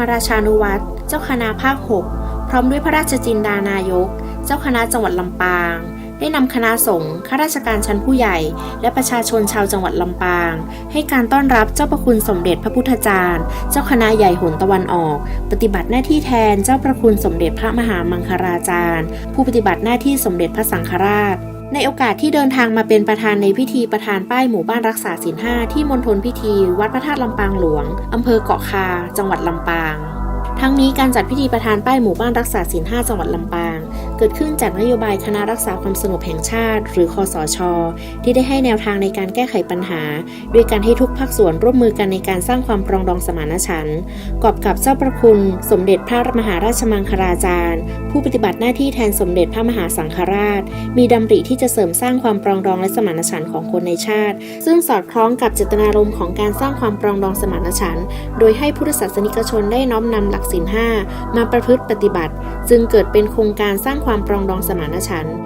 มราชานุวัตรเจ้าคณะภาค 6 พร้อมด้วยพระราชจินดานายก เจ้าคณะจังหวัดลำปาง ได้นำคณะสงฆ์ข้าราชการชั้นผู้ใหญ่ และประชาชนชาวจังหวัดลำปาง ให้การต้อนรับเจ้าประคุณสมเด็จพระพุทธจารย์ เจ้าคณะใหญ่หนตะวันออก ปฏิบัติหน้าที่แทนเจ้าประคุณสมเด็จพระมหามังคลาจารย์ ผู้ปฏิบัติหน้าที่สมเด็จพระสังฆราช ในโอกาสที่เดินทางมาเป็นประธานในพิธีประธานป้ายหมู่บ้านรักษาศีลห้าที่มณฑลพิธี วัดพระธาตุลำปางหลวงอำเภอเกาะคา จังหวัดลำปาง ทั้งนี้การจัดพิธีประธานป้ายหมู่บ้านรักษาศีลห้าจังหวัดลำปาง เกิดขึ้นจากนโยบายคณะรักษาความสงบแห่งชาติ หรือคอสช ที่ได้ให้แนวทางในการแก้ไขปัญหา ด้วยการให้ทุกภาคส่วนร่วมมือกันในการสร้างความปรองดองสมานฉันท์กอบกับเจ้าประคุณ สมเด็จพระมหาราชมังคลาจารย์ ผู้ปฏิบัติหน้าที่แทนสมเด็จพระมหาสังฆราช มีดำริที่จะเสริมสร้างความปรองดองและสมานฉันท์ของคนในชาติ ซึ่งสอดคล้องกับเจตนารมณ์ของการสร้างความปรองดองสมานฉันท์โดยให้พุทธศาสนิกชนได้น้อมนำหลักศีลห้ามาประพฤติปฏิบัติ จึงเกิดเป็นโครงการสร้างความปรองดองสมานฉันท์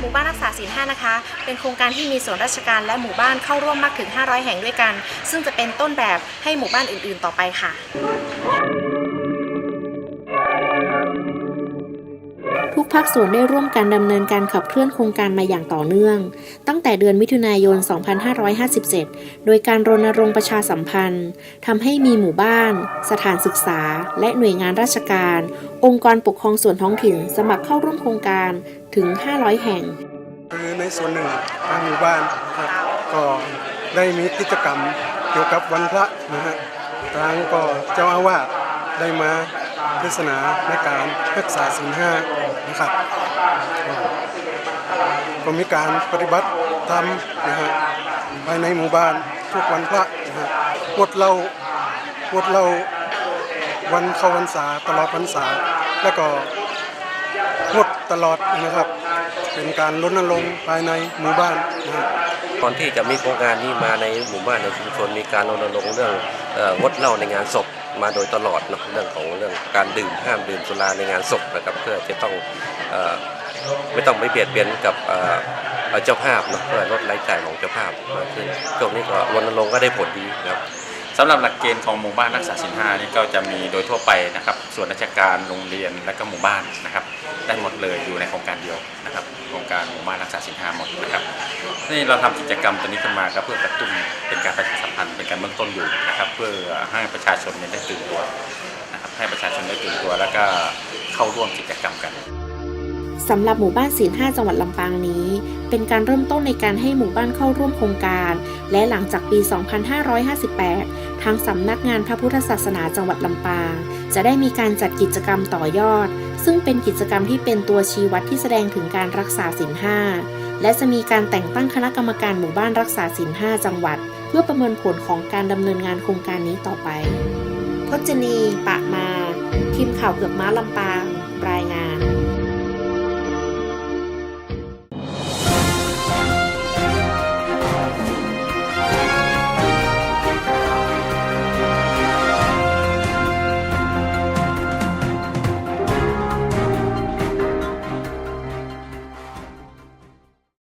หมู่บ้านรักษาศีลห้านะคะ เป็นโครงการที่มีส่วนราชการและหมู่บ้านเข้าร่วมมากถึง 500 แห่งด้วยกัน ซึ่งจะเป็นต้นแบบให้หมู่บ้านอื่นๆ ต่อไปค่ะ ภาคส่วนได้ร่วมกันดำเนินการขับเคลื่อนโครงการมาอย่างต่อเนื่อง ตั้งแต่เดือนมิถุนายน 2557 โดยการรณรงค์ประชาสัมพันธ์ทำให้มีหมู่บ้าน สถานศึกษา และหน่วยงานราชการ องค์กรปกครองส่วนท้องถิ่น สมัครเข้าร่วมโครงการถึง 500 แห่งคือในส่วนหนึ่งทางหมู่บ้านครับก็ได้มีกิจกรรมเกี่ยวกับวันพระนะฮะทางก็เจ้าอาวาสได้มา เทศนาในการรักษาศีลห้านะครับก็มีการปฏิบัติธรรมนะฮะภายในหมู่บ้านทุกวันพระนะฮะงดเหล้างดเหล้าวันเข้าพรรษาตลอดพรรษา แล้วก็งดตลอดนะครับ เป็นการรณรงค์ภายในหมู่บ้านนะครับ อนที่จะมีโครงการนี้มาในหมู่บ้านในชุมชนมีการรณรงค์เรื่องงดเหล้าในงานศพมาโดยตลอดเนาะเรื่องของเรื่องการดื่มห้ามดื่มสุราในงานศพนะครับเพื่อจะต้องอไม่ต้องไปเบียดเบียนกับเจ้าภาพเนาะเพื่อลดรายจ่ายของเจ้าภาพมากขึ้นช่วงนี้ก็รณรงค์ก็ได้ผลดีครับสำหรับหลักเกณฑ์ของหมู่บ้านรักษาศีลห้านี่ก็จะมีโดยทั่วไปนะครับ ส่วนราชการโรงเรียนและก็หมู่บ้านนะครับ ได้หมดเลยอยู่ในโครงการเดียวนะครับ โครงการหมู่บ้านรักษาศีลห้าหมดนะครับ นี่เราทำกิจกรรมตัวนี้ขึ้นมาก็เพื่อกระตุ้นเป็นการประชาสัมพันธ์เป็นการเบื้องต้นอยู่นะครับ เพื่อให้ประชาชนเนี่ยได้ตื่นตัวนะครับให้ประชาชนได้ตื่นตัว แล้วก็เข้าร่วมกิจกรรมกันสำหรับหมู่บ้านศีลห้าจังหวัดลำปางนี้ เป็นการเริ่มต้นในการให้หมู่บ้านเข้าร่วมโครงการ และหลังจากปี 2558 ทางสำนักงานพระพุทธศาสนาจังหวัดลำปาง จะได้มีการจัดกิจกรรมต่อยอด ซึ่งเป็นกิจกรรมที่เป็นตัวชี้วัดที่แสดงถึงการรักษาศีลห้า และจะมีการแต่งตั้งคณะกรรมการหมู่บ้านรักษาศีลห้าจังหวัด เพื่อประเมินผลของการดำเนินงานโครงการนี้ต่อไป พจนี ปะมา ทีมข่าวเกือบม้าลำปาง